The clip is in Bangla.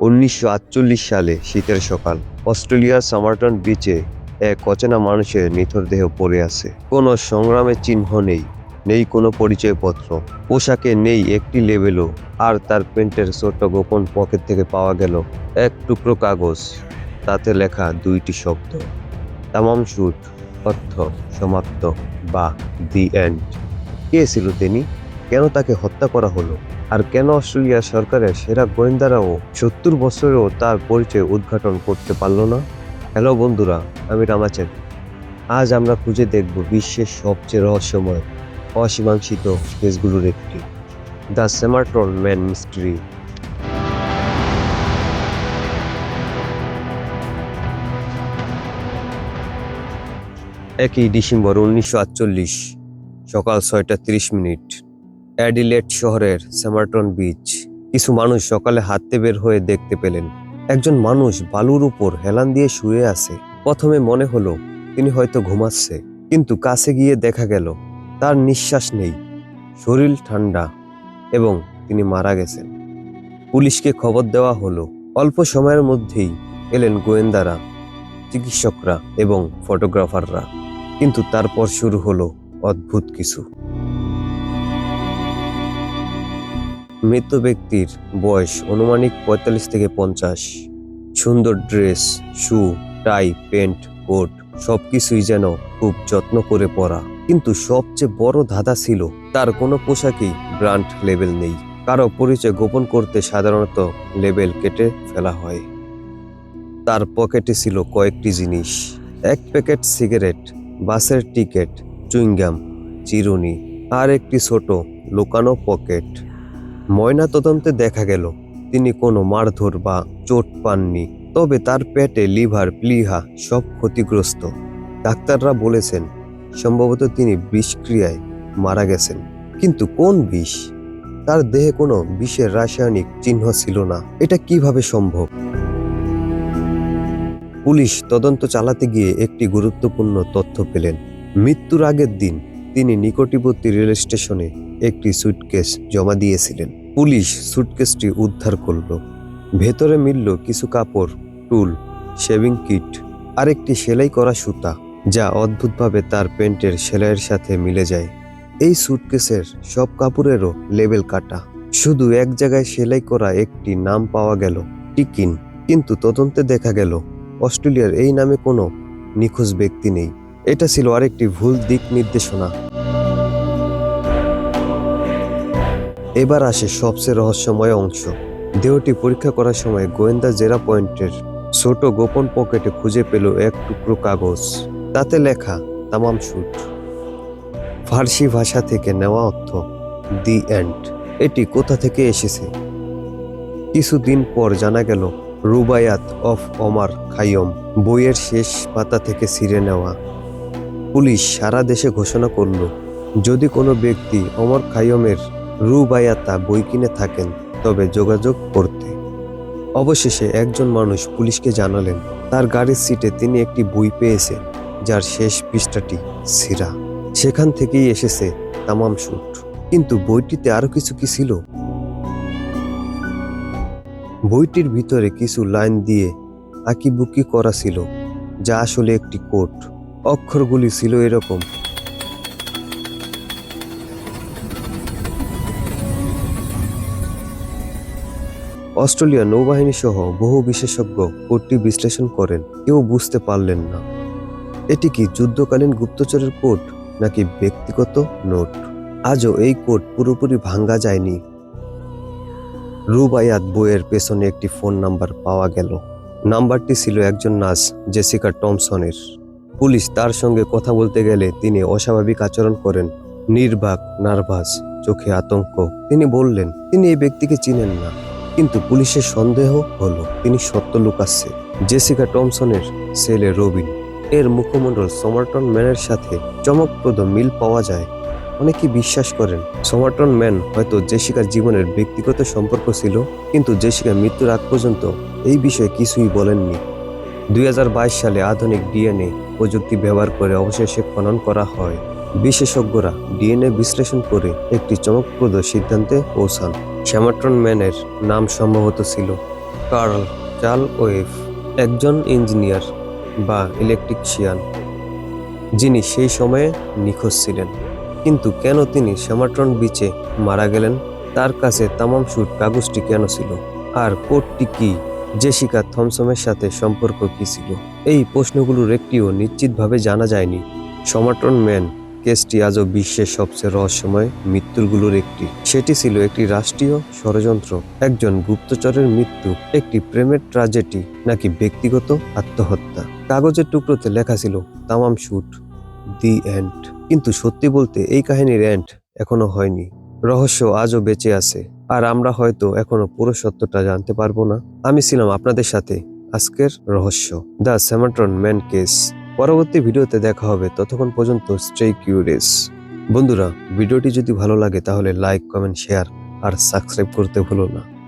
উনিশশো আটচল্লিশ সালে শীতের সকাল, অস্ট্রেলিয়ার সামারটন বিচে এক অচেনা মানুষের নিথর দেহ পড়ে আছে। কোনো সংগ্রামের চিহ্ন নেই নেই কোনো পরিচয়পত্র, পোশাকে নেই একটি লেবেলও আর তার প্যান্টের ছোট্ট গোপন পকেট থেকে পাওয়া গেল এক টুকরো কাগজ, তাতে লেখা দুইটি শব্দ, তামাম শুট অর্থ সমাপ্ত বা দি এন্ড কে ছিল তিনি? কেন তাকে হত্যা করা হলো? আর কেন অস্ট্রেলিয়া সরকারের সেরা গোয়েন্দারাও সত্তর বছরেও তার পরিচয় উদ্ঘাটন করতে পারল না? হ্যালো বন্ধুরা, আমি রামাচান। আজ আমরা খুঁজে দেখব বিশ্বের সবচেয়ে রহস্যময়, অসীমাংসিত কেসগুলোর একটি, দ্য সেমাট্রন ম্যান মিস্ট্রি। একই ডিসেম্বর উনিশশো আটচল্লিশ, সকাল ছয়টা তিরিশ মিনিট। অ্যাডিলেট শহরের সেমারটন বিচ। কিছু মানুষ সকালে হাঁটতে বের হয়ে দেখতে পেলেন। একজন মানুষ বালুর উপর হেলান দিয়ে শুয়ে আছে। প্রথমে মনে হলো, তিনি হয়তো ঘুমাচ্ছে, কিন্তু কাছে গিয়ে দেখা গেল, তার নিঃশ্বাস নেই। শরীর ঠান্ডা এবং তিনি মারা গেছেন। পুলিশকে খবর দেওয়া হলো, অল্প সময়ের মধ্যেই এলেন গোয়েন্দারা, চিকিৎসকরা এবং ফটোগ্রাফাররা। কিন্তু তারপর শুরু হলো অদ্ভুত কিছু। মৃত ব্যক্তির বয়স অনুমানিক পঁয়তাল্লিশ থেকে পঞ্চাশ। সুন্দর dress, shoe, tie, pant, coat সব কিছুই যেন খুব যত্ন করে পরা। কিন্তু সবচেয়ে বড় ধাঁধা ছিল, তার কোনো পোশাকেই ব্র্যান্ড লেবেল নেই। কারও পরিচয় গোপন করতে সাধারণত লেবেল কেটে ফেলা হয়। তার পকেটে ছিল কয়েকটি জিনিস। এক প্যাকেট সিগারেট, বাসের টিকিট, চুইংগাম, চিরুনি, আর একটি ছোট লুকানো পকেট। ময়না তদন্তে দেখা গেল, তিনি কোনো মারধর বা চোট পাননি, তবে তার পেটে লিভার, প্লিহা সব ক্ষতিগ্রস্ত। ডাক্তাররা বলেছেন, সম্ভবত তিনি বিষক্রিয়ায় মারা গেছেন। কিন্তু কোন বিষ? তার দেহে কোনো বিষের রাসায়নিক চিহ্ন ছিল না। এটা কীভাবে সম্ভব? পুলিশ তদন্ত চালাতে গিয়ে একটি গুরুত্বপূর্ণ তথ্য পেলেন। মৃত্যুর আগের দিন তিনি নিকটবর্তী রেল স্টেশনে একটি সুটকেস জমা দিয়েছিলেন। পুলিশ সুটকেসটি উদ্ধার করল। ভেতরে মিলল কিছু কাপড়, টুল শেভিং কিট আর একটি সেলাই করা সুতা, যা অদ্ভুতভাবে তার প্যান্টের সেলাইয়ের সাথে মিলে যায়। এই সুটকেসের সব কাপড়েরও লেবেল কাটা। শুধু এক জায়গায় সেলাই করা একটি নাম পাওয়া গেল, টিকিন। কিন্তু তদন্তে দেখা গেল, অস্ট্রেলিয়ার এই নামে কোনো নিখোঁজ ব্যক্তি নেই। এটা ছিল আরেকটি ভুল দিক নির্দেশনা। এবার আসে সবচেয়ে রহস্যময় অংশ। দেহটি পরীক্ষা করার সময় গোয়েন্দা জেরা পয়েন্টের ছোট গোপন পকেটে খুঁজে পেল এক টুকরো কাগজ। তাতে লেখা, তামাম শুট ফার্সি ভাষা থেকে নেওয়া অর্থ, দি এন্ড। এটি কোথা থেকে এসেছে? কিছুদিন পর জানা গেল, রুবায়াত অফ অমার খাইয়ম বইয়ের শেষ পাতা থেকে ছিঁড়ে নেওয়া। পুলিশ সারা দেশে ঘোষণা করল, যদি কোনো ব্যক্তি অমর খাইয়মের রুবায়াতা বই কিনে থাকেন, তবে যোগাযোগ করতে। অবশেষে একজন মানুষ পুলিশকে জানালেন, তার গাড়ির সিটে তিনি একটি বই পেয়েছেন, যার শেষ পৃষ্ঠাটি ছিঁড়া সেখান থেকেই এসেছে তামাম শুট কিন্তু বইটিতে আরও কিছু কি ছিল? বইটির ভিতরে কিছু লাইন দিয়ে আঁকিবুকি করা ছিল, যা আসলে একটি কোট। অক্ষরগুলি ছিল এরকম। অস্ট্রেলিয়া নৌবাহিনী সহ বহু বিশেষজ্ঞ কোডটি বিশ্লেষণ করেন। কেউ বুঝতে পারলেন না। এটি কি যুদ্ধকালীন গুপ্তচরের কোড, নাকি ব্যক্তিগত নোট? আজও এই কোড পুরোপুরি ভাঙ্গা যায়নি। রুবায়াত বইয়ের পেছনে একটি ফোন নাম্বার পাওয়া গেল। নাম্বারটি ছিল একজন নার্স, জেসিকা টমসনের। পুলিশ তার সঙ্গে কথা বলতে গেলে তিনি অস্বাভাবিক আচরণ করেন। নির্বাক, নার্ভাস, চোখে আতঙ্ক। তিনি বললেন, তিনি এই ব্যক্তিকে চিনেন না। কিন্তু পুলিশের সন্দেহ হলো, তিনি সত্য লুকাচ্ছে। জেসিকা টমসনের ছেলে রবিন। এর মুখমণ্ডল সমার্টন ম্যানের সাথে চমকপ্রদ মিল পাওয়া যায়। অনেকে বিশ্বাস করেন, সমার্টন ম্যান হয়তো জেসিকার জীবনের ব্যক্তিগত সম্পর্ক ছিল, কিন্তু জেসিকা মৃত্যুর আগ পর্যন্ত এই বিষয়ে কিছুই বলেননি। দুই হাজার বাইশ সালে আধুনিক ডিএনএ প্রযুক্তি ব্যবহার করে অবশেষে খনন করা হয়। বিশেষজ্ঞরা ডিএনএ বিশ্লেষণ করে একটি চমকপ্রদ সিদ্ধান্তে পৌঁছান। শ্যামাট্রন ম্যানের নাম সম্ভবত ছিল কার্ল চার্ল ওয়েভ একজন ইঞ্জিনিয়ার বা ইলেকট্রিশিয়ান, যিনি সেই সময়ে নিখোঁজ ছিলেন। কিন্তু কেন তিনি শ্যামাট্রন বিচে মারা গেলেন? তার কাছে তামাম সুট কাগজটি কেন ছিল? আর কোডটি কি? জেসিকা থমসমের সাথে সম্পর্ক কি ছিল? এই প্রশ্নগুলোর একটিও নিশ্চিতভাবে জানা যায়নি। সমাট্রন ম্যান কেসটি আজও বিশ্বের সবচেয়ে রহস্যময় মৃত্যুগুলোর একটি। সেটি ছিল একটি রাষ্ট্রীয় ষড়যন্ত্র, একজন গুপ্তচরের মৃত্যু, একটি প্রেমের ট্রাজেডি, নাকি ব্যক্তিগত আত্মহত্যা। কাগজের টুকরোতে লেখা ছিল, তামাম শুট দি এন্ড। কিন্তু সত্যি বলতে এই কাহিনীর এন্ড এখনও হয়নি। রহস্য আজও বেঁচে আছে, আর আমরা হয়তো এখনও পুরো সত্যটা জানতে পারব না। আমি ছিলাম আপনাদের সাথে আজকের রহস্য, দ্য স্যামাট্রন ম্যান কেস। পরবর্তী ভিডিওতে দেখা হবে। ততক্ষণ পর্যন্ত স্টে কিউরিয়াস বন্ধুরা, ভিডিওটি যদি ভালো লাগে তাহলে লাইক কমেন্ট শেয়ার আর সাবস্ক্রাইব করতে ভুলো না।